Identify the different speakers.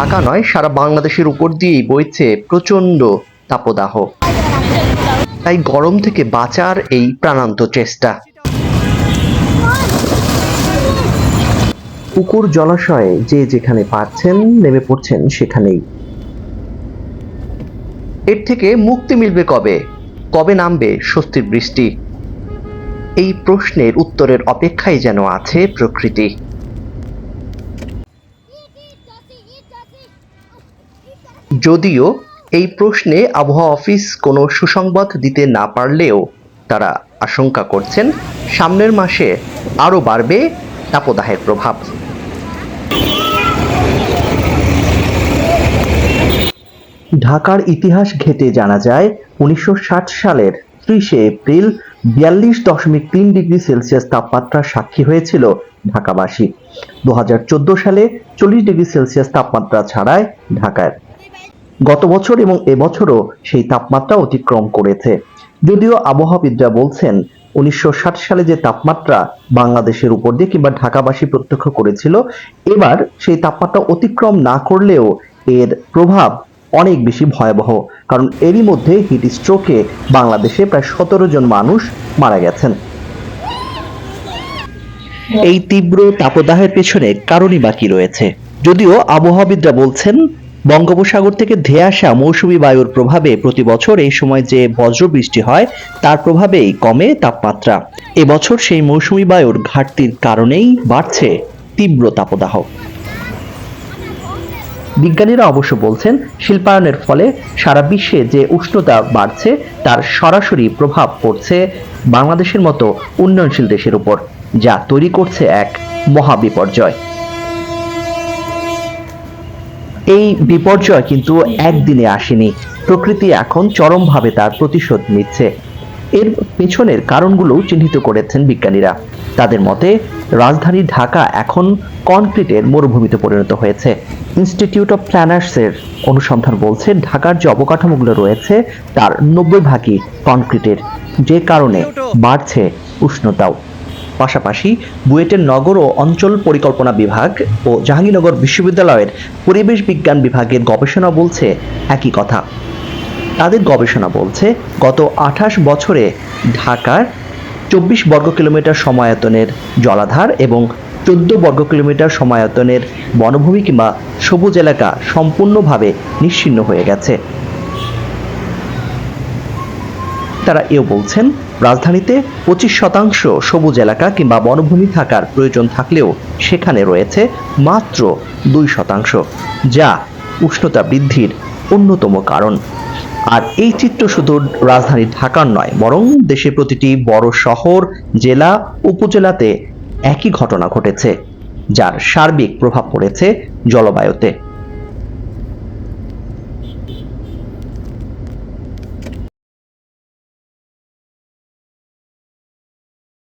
Speaker 1: ঢাকা নয় সারা বাংলাদেশের উপর দিয়েই বইছে প্রচণ্ড তাপদাহ তাই গরম থেকে বাঁচার এই প্রাণান্ত চেষ্টা পুকুর জলাশয়ে যে যেখানে পাচ্ছেন নেমে পড়ছেন সেখানেই এর থেকে মুক্তি মিলবে কবে কবে নামবে স্বস্তির বৃষ্টি এই প্রশ্নের উত্তরের অপেক্ষায় যেন আছে প্রকৃতি যদিও এই প্রশ্নে আবহাওয়া অফিস কোনো সুসংবাদ দিতে না পারলেও তারা আশঙ্কা করছেন সামনের মাসে আরও বাড়বে তাপদাহের প্রভাব ঢাকার ইতিহাস ঘেটে জানা যায় উনিশশো সালের ত্রিশে এপ্রিল বিয়াল্লিশ দশমিক তিন ডিগ্রি সেলসিয়াস তাপমাত্রার সাক্ষী হয়েছিল ঢাকাবাসী দু সালে চল্লিশ ডিগ্রি সেলসিয়াস তাপমাত্রা ছাড়ায় ঢাকায় গত বছর এবং এবছরও সেই তাপমাত্রা অতিক্রম করেছে যদিও আবহাওয়াবিদরা বলছেন উনিশশো সালে যে তাপমাত্রা বাংলাদেশের উপর দিয়ে কিংবা ঢাকাবাসী প্রত্যক্ষ করেছিল এবার সেই তাপমাত্রা অতিক্রম না করলেও এর প্রভাব অনেক বেশি ভয়াবহ কারণ এরই মধ্যে হিট স্ট্রোকে বাংলাদেশে প্রায় সতেরো জন মানুষ মারা গেছেন এই তীব্র তাপদাহের পেছনে কারণই বাকি রয়েছে যদিও আবহাওয়াবিদরা বলছেন বঙ্গোপসাগর থেকে ধেয়ে আসা মৌসুমি বায়ুর প্রভাবে প্রতি বছর এই সময় যে বজ্র বৃষ্টি হয় তার প্রভাবেই কমে তাপমাত্রা এবছর সেই মৌসুমি বায়ুর ঘাটতির কারণেই বাড়ছে তীব্র তাপদাহ বিজ্ঞানীরা অবশ্য বলছেন শিল্পায়নের ফলে সারা বিশ্বে যে উষ্ণতা বাড়ছে তার সরাসরি প্রভাব পড়ছে বাংলাদেশের মতো উন্নয়নশীল দেশের উপর যা তৈরি করছে এক মহাবিপর্যয় এই বিপর্যয় কিন্তু একদিনে আসেনি প্রকৃতি এখন চরমভাবে তার প্রতিশোধ নিচ্ছে এর পেছনের কারণগুলোও চিহ্নিত করেছেন বিজ্ঞানীরা তাদের মতে রাজধানী ঢাকা এখন কনক্রিটের মরুভূমিতে পরিণত হয়েছে ইনস্টিটিউট অফ প্ল্যানার্সের অনুসন্ধান বলছে ঢাকার যে অবকাঠামোগুলো রয়েছে তার নব্বই ভাগই কনক্রিটের যে কারণে বাড়ছে উষ্ণতাও পাশাপাশি বুয়েটের নগর ও অঞ্চল পরিকল্পনা বিভাগ ও জাহাঙ্গীরনগর বিশ্ববিদ্যালয়ের পরিবেশ বিজ্ঞান বিভাগের গবেষণা বলছে একই কথা তাদের গবেষণা বলছে গত আঠাশ বছরে ঢাকার চব্বিশ বর্গ কিলোমিটার সমায়তনের জলাধার এবং চোদ্দ বর্গ কিলোমিটার সমায়তনের বনভূমি কিংবা সবুজ এলাকা সম্পূর্ণভাবে নিশ্চিন্ন হয়ে গেছে তারা এও বলছেন রাজধানীতে পঁচিশ শতাংশ সবুজ এলাকা কিংবা বনভূমি থাকার প্রয়োজন থাকলেও সেখানে রয়েছে মাত্র দুই শতাংশ যা উষ্ণতা বৃদ্ধির অন্যতম কারণ আর এই চিত্র শুধু রাজধানী ঢাকার নয় বরং দেশের প্রতিটি বড় শহর জেলা উপজেলাতে একই ঘটনা ঘটেছে যার সার্বিক প্রভাব পড়েছে জলবায়ুতে